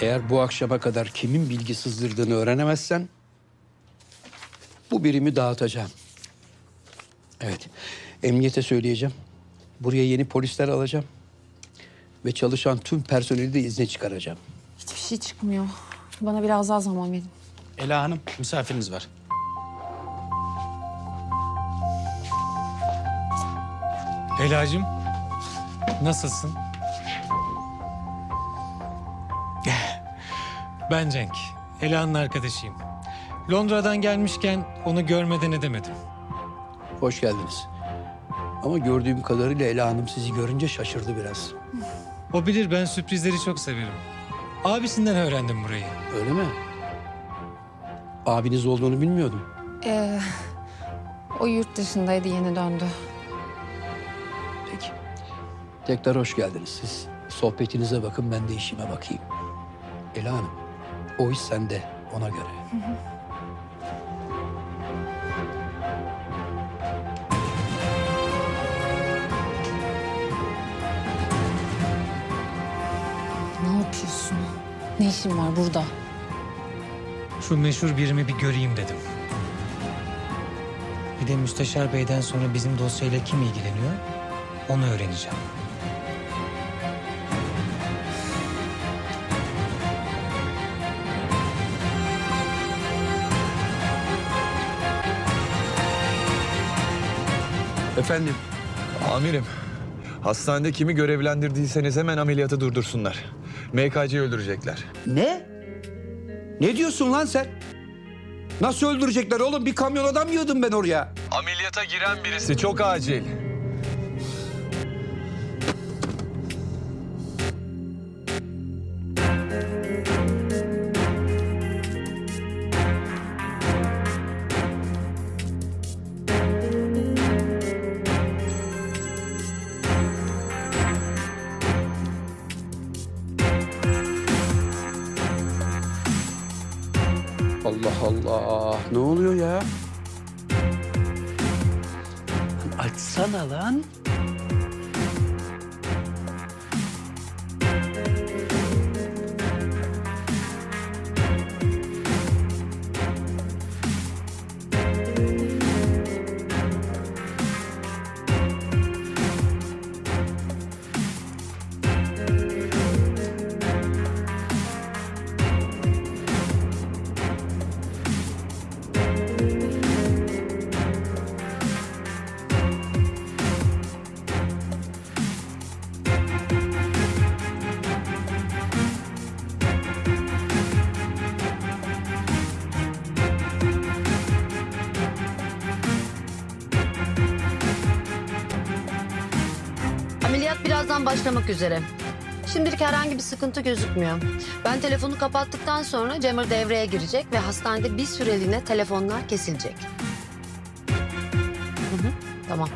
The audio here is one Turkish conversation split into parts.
Eğer bu akşama kadar kimin bilgi sızdırdığını öğrenemezsen... ...bu birimi dağıtacağım. Evet, emniyete söyleyeceğim. Buraya yeni polisler alacağım. Ve çalışan tüm personeli de izne çıkaracağım. Hiçbir şey çıkmıyor. Bana biraz daha zaman verin. Ela Hanım, misafiriniz var. Helacığım, nasılsın? Ben Cenk, Ela'nın arkadaşıyım. Londra'dan gelmişken onu görmeden edemedim. Hoş geldiniz. Ama gördüğüm kadarıyla Ela Hanım sizi görünce şaşırdı biraz. O bilir ben sürprizleri çok severim. Abisinden öğrendim burayı. Öyle mi? Abiniz olduğunu bilmiyordum. Ee, o yurt dışındaydı, yeni döndü. Peki. Tekrar hoş geldiniz siz. Sohbetinize bakın ben de işime bakayım. Ela Hanım, o iş sende ona göre. Ne yapıyorsun? Ne işin var burada? Şu meşhur birimi bir göreyim dedim. Bir de Müsteşar Bey'den sonra bizim dosyayla kim ilgileniyor onu öğreneceğim. Efendim, Amirim, hastanede kimi görevlendirdiyseniz hemen ameliyatı durdursunlar. MKC'yi öldürecekler. ne? Ne diyorsun lan sen? Nasıl öldürecekler oğlum? Bir kamyon adam yığdım ben oraya. Ameliyata giren birisi çok acil. Allah Allah, ne oluyor ya? Açsana lan. Birazdan başlamak üzere. Şimdilik herhangi bir sıkıntı gözükmüyor. Ben telefonu kapattıktan sonra Cemur devreye girecek ve hastanede bir süreliğine telefonlar kesilecek. Hı hı, tamam.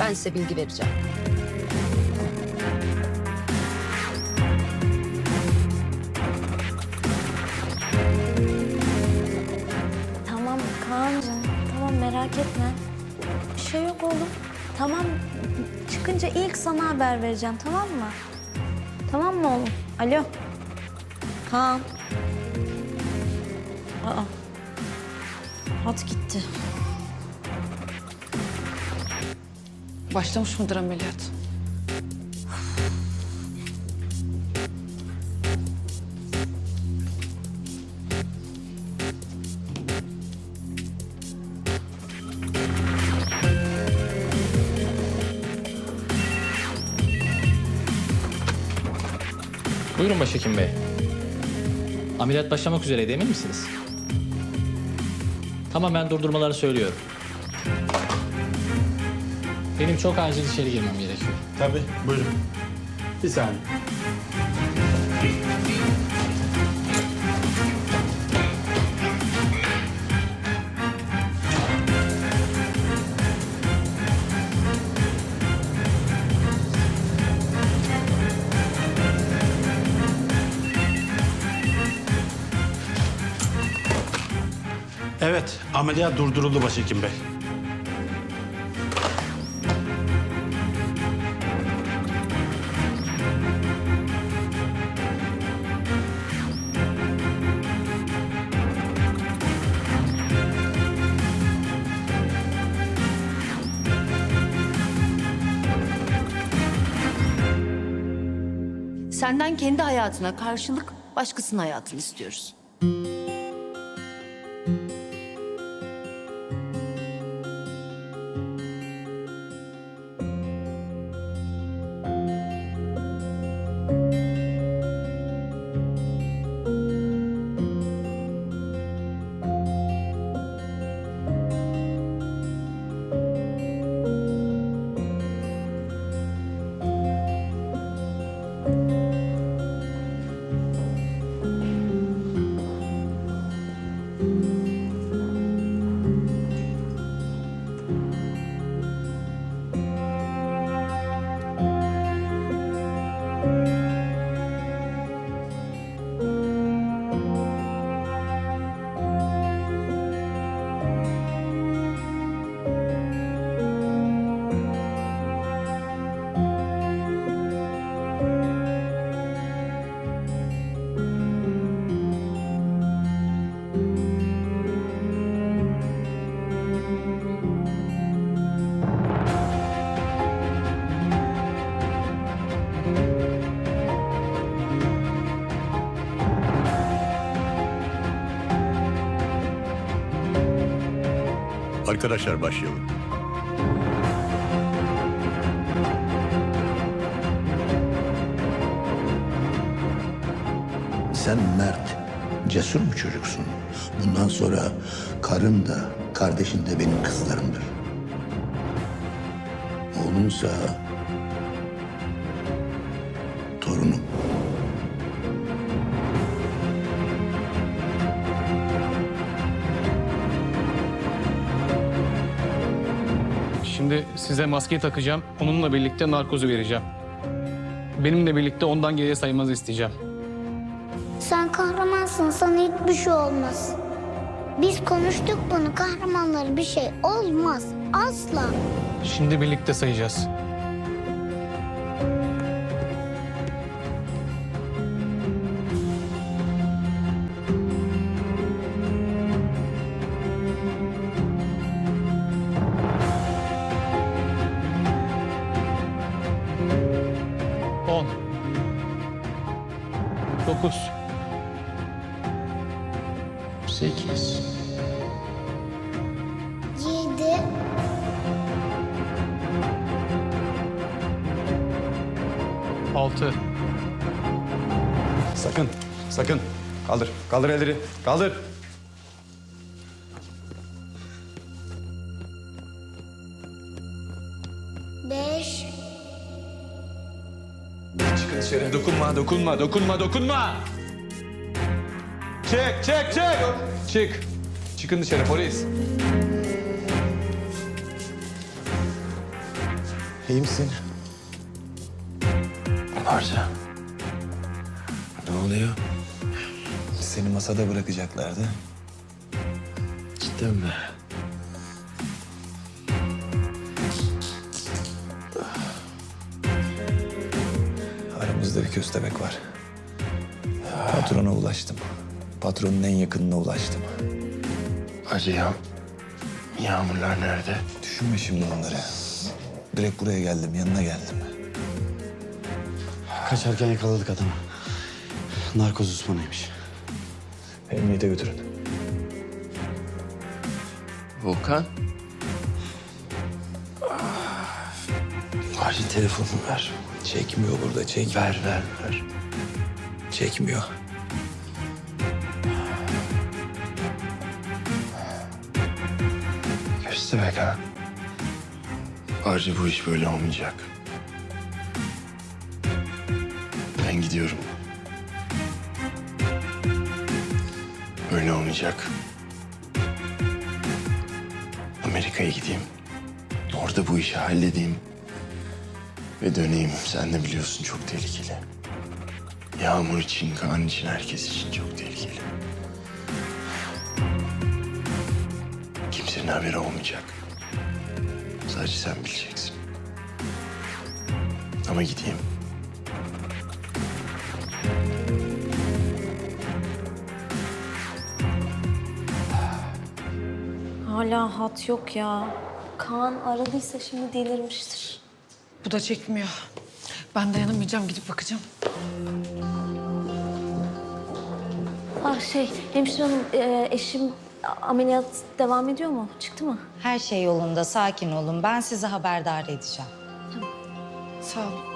Ben size bilgi vereceğim. Tamam Kaan'cığım. Tamam merak etme. Bir şey yok oğlum. Tamam çıkınca ilk sana haber vereceğim tamam mı? Tamam mı oğlum? Alo. Kaan. Aa. Hat gitti. Başlamış mıdır ameliyat? Buyurun Başhekim Bey. Ameliyat başlamak üzereydi emin misiniz? Tamam ben durdurmaları söylüyorum. Benim çok acil içeri girmem gerekiyor. Tabii, buyurun. Bir saniye. Evet, ameliyat durduruldu başhekim bey. Senden kendi hayatına karşılık başkasının hayatını istiyoruz. Arkadaşlar başlayalım. Sen mert, cesur bir çocuksun. Bundan sonra karın da, kardeşin de benim kızlarımdır. Oğlunsa torunum. Şimdi size maskeyi takacağım. Onunla birlikte narkozu vereceğim. Benimle birlikte ondan geriye saymanızı isteyeceğim. Sen kahramansın sana hiçbir şey olmaz. Biz konuştuk bunu kahramanlara bir şey olmaz asla. Şimdi birlikte sayacağız. Dokuz. Sekiz. Yedi. Altı. Sakın, sakın. Kaldır, kaldır elleri. Kaldır. Dokunma, dokunma, dokunma, dokunma. Çek, çek, çek. Çık. Çıkın dışarı polis. İyi misin? Varsa. Ne oluyor? Seni masada bırakacaklardı. Cidden mi? Aramızda bir köstebek var. Patrona ulaştım. Patronun en yakınına ulaştım. Hadi ya. Yağmurlar nerede? Düşünme şimdi onları. Direkt buraya geldim, yanına geldim. Kaçarken yakaladık adamı. Narkoz uzmanıymış. Emniyete götürün. Volkan. Acil telefonumu ver. Çekmiyor burada, çek. Ver, ver, ver. Çekmiyor. Köstebek ha. Arca bu iş böyle olmayacak. Ben gidiyorum. Böyle olmayacak. Amerika'ya gideyim. Orada bu işi halledeyim. Ve döneyim. Sen de biliyorsun çok tehlikeli. Yağmur için, Kaan için, herkes için çok tehlikeli. Kimsenin haberi olmayacak. Sadece sen bileceksin. Ama gideyim. Hala hat yok ya. Kaan aradıysa şimdi delirmiştir. Bu da çekmiyor. Ben dayanamayacağım gidip bakacağım. Ah şey hemşire hanım e, eşim ameliyat devam ediyor mu? Çıktı mı? Her şey yolunda, sakin olun. Ben sizi haberdar edeceğim. Sağ ol.